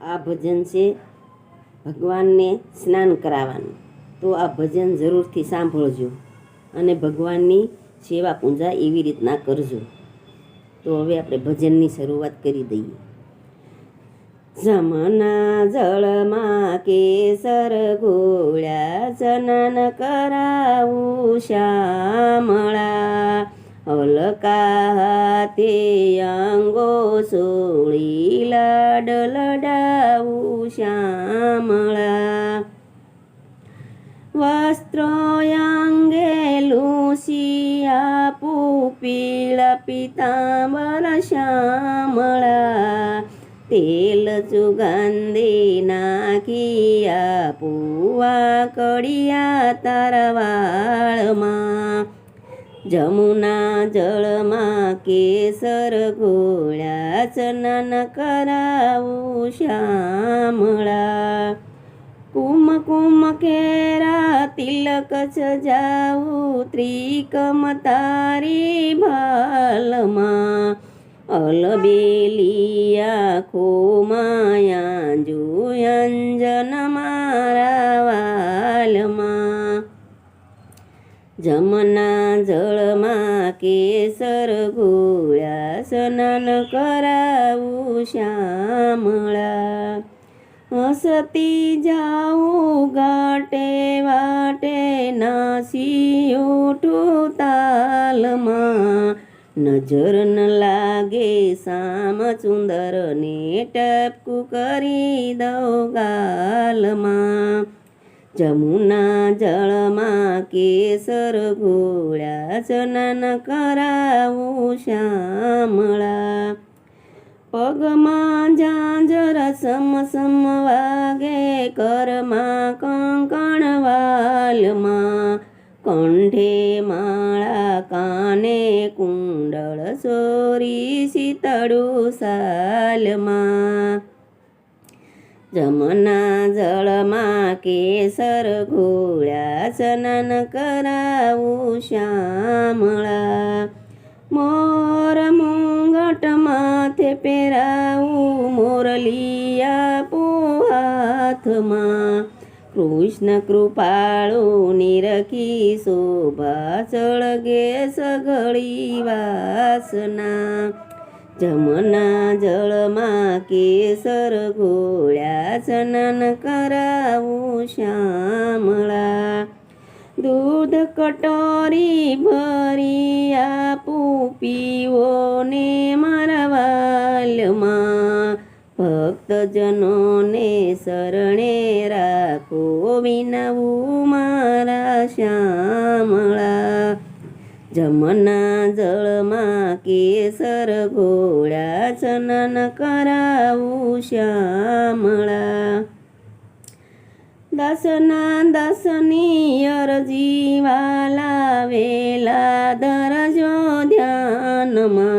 આ ભજન છે ભગવાનને સ્નાન કરાવવાનું. તો આ ભજન જરૂરથી સાંભળજો અને ભગવાનની સેવા પૂજા એવી રીતના કરજો. તો હવે આપણે ભજનની શરૂઆત કરી દઈએ. જમના જળમાં કેસર ગોળ્યા જનન કરાવું શ્યામળા. હલકા હાથે અંગો સોળી લાડ લડાવું શ્યામળા. વસ્ત્રો અંગે લુસિયા પુપીળ પિતાંબર શ્યામળા. તેલ સુગંધી નાખિયા પુવા કડિયા જમુના जमुना जळमा केसर गोळ्या स्नान करावू श्यामळा. कुम कुम केरा तिलकच जाऊ त्रिकम तारी भालमा. अलबेलिया खोमाया જમના જળમાં કેસર ગોળ્યા સ્નાન કરાવું શ્યામળા. હસતી જાઉં ગાટે વાટે, નાસી ઉઠું તાલમાં. નજર ન લાગે સામ સુંદર ને ટપકું કરી દઉં ગાલમાં. જમુના જળમાં કેસર ગોળ્યા સ્નાન કરાવું શ્યામળા પગમાં ઝાંઝર સમ સમ વાગે કરમાં કંકણ વાલમાં. કંઠે માળા કાને કુંડળ સોરી શીતળું સાલમાં. जमना जळमा केसर घोळ्या सनन कराऊ श्यामळा. मोर मुंगट माथे पेराऊ मोरलिया पोहाथमा. कृष्ण कृपाळू निरखी शोभा चळगे सगळी वासना. જમના જળમાં કેસર ઘોળ્યા સ્નાન કરાવું શ્યામળા દૂધ કટોરી ભરી આપું પીઓને મારા ભક્તજનોને શરણે રાખો વિનવું મારા શ્યામળા जमना जळमा केसर घोळ्या चनन कराऊ श्यामळा. दासना दासनी अर्जीवाला वेला दरजो ध्यानमा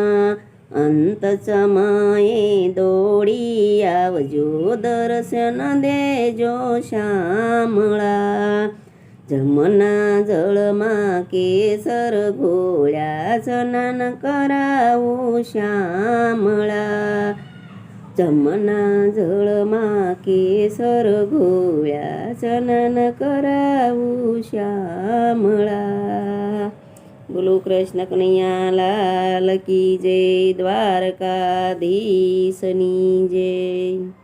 अंत माये दोडी आवजो दर्शन देजो श्यामळा. जमना माके केसर घोळ्या स्नान करावो श्यामळा. जमना माके केसर घोळ्या स्नान करावो श्यामळा. बोलू कृष्ण कन्हैया लाल की जय द्वारकाधीसनी जय.